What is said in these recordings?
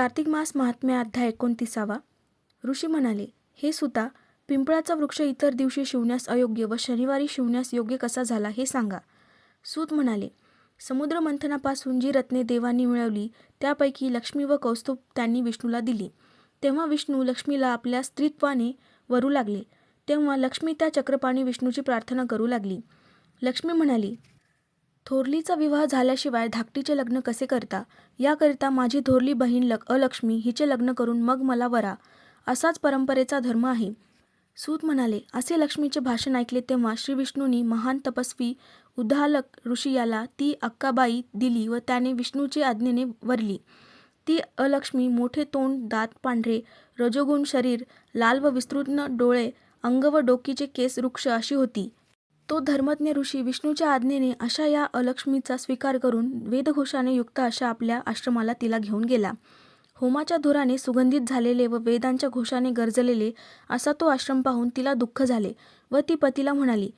कार्तिक मास महात्म्य अध्याय एकोणतीसावा. ऋषी म्हणाले हे सुता पिंपळाचा वृक्ष इतर दिवशी शिवण्यास अयोग्य व शनिवारी शिवण्यास योग्य कसा झाला हे सांगा. सूत म्हणाले समुद्र मंथनापासून जी रत्ने देवांनी मिळवली त्यापैकी लक्ष्मी व कौस्तुभ त्यांनी विष्णूला दिली. तेव्हा विष्णू लक्ष्मीला आपल्या स्त्रीत्वाने वरू लागले. तेव्हा लक्ष्मी त्या चक्रपाणी विष्णूची प्रार्थना करू लागली. लक्ष्मी म्हणाली थोरलीचा विवाह झाल्याशिवाय धाकटीचे लग्न कसे करता? याकरिता माझी थोरली बहीण लक अलक्ष्मी हिचे लग्न करून मग मला वरा. असाच परंपरेचा धर्म आहे. सूत म्हणाले असे लक्ष्मीचे भाषण ऐकले तेव्हा श्री विष्णूंनी महान तपस्वी उद्दालक ऋषी याला ती अक्काबाई दिली व त्याने विष्णूची आज्ञेने वरली. ती अलक्ष्मी मोठे तोंड दात पांढरे रजोगुण शरीर लाल व विस्तृत डोळे अंग व डोकीचे केस वृक्ष अशी होती. तो धर्मज्ञ ऋषी विष्णूच्या आज्ञेने अशा या अलक्ष्मीचा स्वीकार करून वेदघोषाने युक्त अशा आपल्या आश्रमाला तिला घेऊन गेला. होमाच्या धुराने सुगंधित झालेले व वेदांच्या घोषाने गरजलेले असा तो आश्रम पाहून तिला दुःख झाले व ती पतीला म्हणाली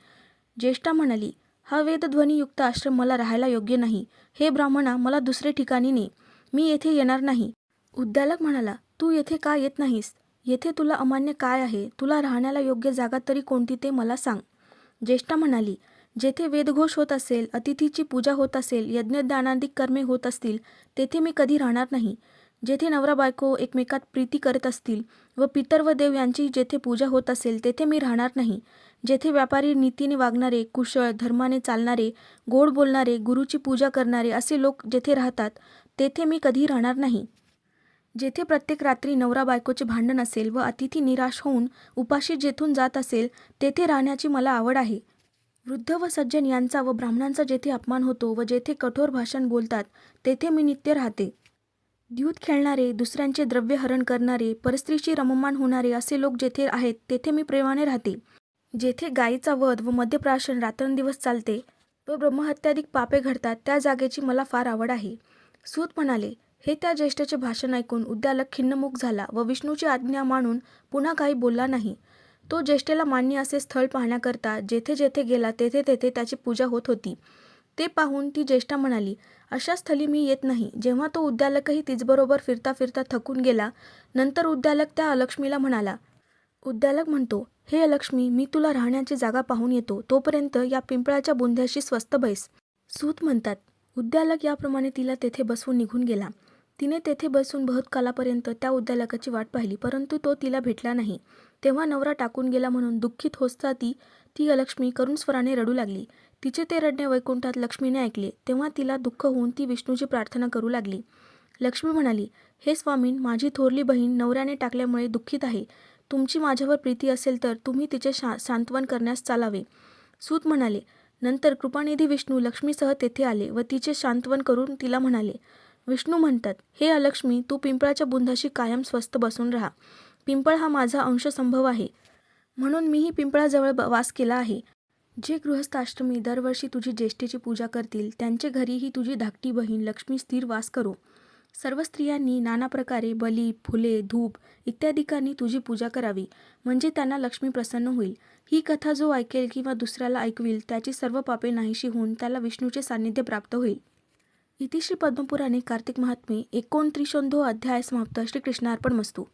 ज्येष्ठा म्हणाली हा वेदध्वनीयुक्त आश्रम मला राहायला योग्य नाही. हे ब्राह्मणा मला दुसरे ठिकाणी ने. मी येथे येणार नाही. उद्दालक म्हणाला तू येथे का येत नाहीस? येथे तुला अमान्य काय आहे? तुला राहण्याला योग्य जागा तरी कोणती ते मला सांग. ज्येष्ठा म्हणाली जेथे वेदघोष होत असेल अतिथीची पूजा होत असेल यज्ञदानादिक कर्मे होत असतील तेथे मी कधी राहणार नाही. जेथे नवरा बायको एकमेकात प्रीती करत असतील व पितर व देव यांची जेथे पूजा होत असेल तेथे मी राहणार नाही. जेथे व्यापारी नीतीने वागणारे कुशळ धर्माने चालणारे गोड बोलणारे गुरुची पूजा करणारे असे लोक जेथे राहतात तेथे मी कधी राहणार नाही. जेथे प्रत्येक रात्री नवरा बायकोचे भांडण असेल व अतिथी निराश होऊन उपाशी जेथून जात असेल तेथे राहण्याची मला आवड आहे. वृद्ध व सज्जन यांचा व ब्राह्मणांचा जेथे अपमान होतो व जेथे कठोर भाषण बोलतात तेथे मी नित्य राहते. द्यूत खेळणारे दुसऱ्यांचे द्रव्यहरण करणारे परस्त्रीशी रममान होणारे असे लोक जेथे आहेत तेथे मी प्रेमाने राहते. जेथे गायीचा वध व मद्यप्राशन रात्रंदिवस चालते व ब्रह्महत्याधिक पापे घडतात त्या जागेची मला फार आवड आहे. सूत म्हणाले हे त्या ज्येष्ठाचे भाषण ऐकून उद्यालक खिन्नमुख झाला व विष्णूची आज्ञा मानून पुन्हा काही बोलला नाही. तो ज्येष्ठेला मान्य असे स्थळ पाहण्याकरता जेथे जेथे गेला तेथे तेथे त्याची पूजा होत होती. ते पाहून ती ज्येष्ठा म्हणाली अशा स्थली मी येत नाही. जेव्हा तो उद्यालकही तिचबरोबर फिरता फिरता थकून गेला नंतर उद्यालक त्या अलक्ष्मीला म्हणाला उद्यालक म्हणतो हे अलक्ष्मी मी तुला राहण्याची जागा पाहून येतो. तोपर्यंत या पिंपळाच्या बुंध्याशी स्वस्त बैस. सूत म्हणतात उद्यालक याप्रमाणे तिला तेथे बसवून निघून गेला. तिने तेथे बसून बहुत कालापर्यंत त्या उद्यालकाची वाट पाहिली परंतु तो तिला भेटला नाही. तेव्हा नवरा टाकून गेला म्हणून दुःखित होसता ती ती लक्ष्मी करुण स्वराने रडू लागली. तिचे ते रडणे वैकुंठात लक्ष्मीने ऐकले तेव्हा तिला दुःख होऊन ती विष्णूची प्रार्थना करू लागली. लक्ष्मी म्हणाली हे स्वामीन माझी थोरली बहीण नवऱ्याने टाकल्यामुळे दुःखित आहे. तुमची माझ्यावर प्रीती असेल तर तुम्ही तिचे शा सांत्वन करण्यास चालावे. सूत म्हणाले नंतर कृपानिधी विष्णू लक्ष्मीसह तेथे आले व तिचे शांतवन करून तिला म्हणाले विष्णू म्हणतात हे अलक्ष्मी तू पिंपळाच्या बुंधाशी कायम स्वस्थ बसून राहा. पिंपळ हा माझा अंशसंभव आहे. म्हणून मीही पिंपळाजवळ ब- वास केला आहे. जे गृहस्थाष्टमी दरवर्षी तुझी ज्येष्ठेची पूजा करतील त्यांचे घरीही तुझी धाकटी बहीण लक्ष्मी स्थिर वास करो. सर्व स्त्रियांनी नाना प्रकारे बली फुले धूप इत्यादिकांनी तुझी पूजा करावी म्हणजे त्यांना लक्ष्मी प्रसन्न होईल. ही कथा जो ऐकेल किंवा दुसऱ्याला ऐकविल त्याची सर्व पापे नाहीशी होऊन त्याला विष्णूचे सान्निध्य प्राप्त होईल. इति श्री पद्मपुराणे कार्तिक महात्मे एकोणत्रिशोंधो अध्याय समाप्त. श्रीकृष्णार्पण मस्तू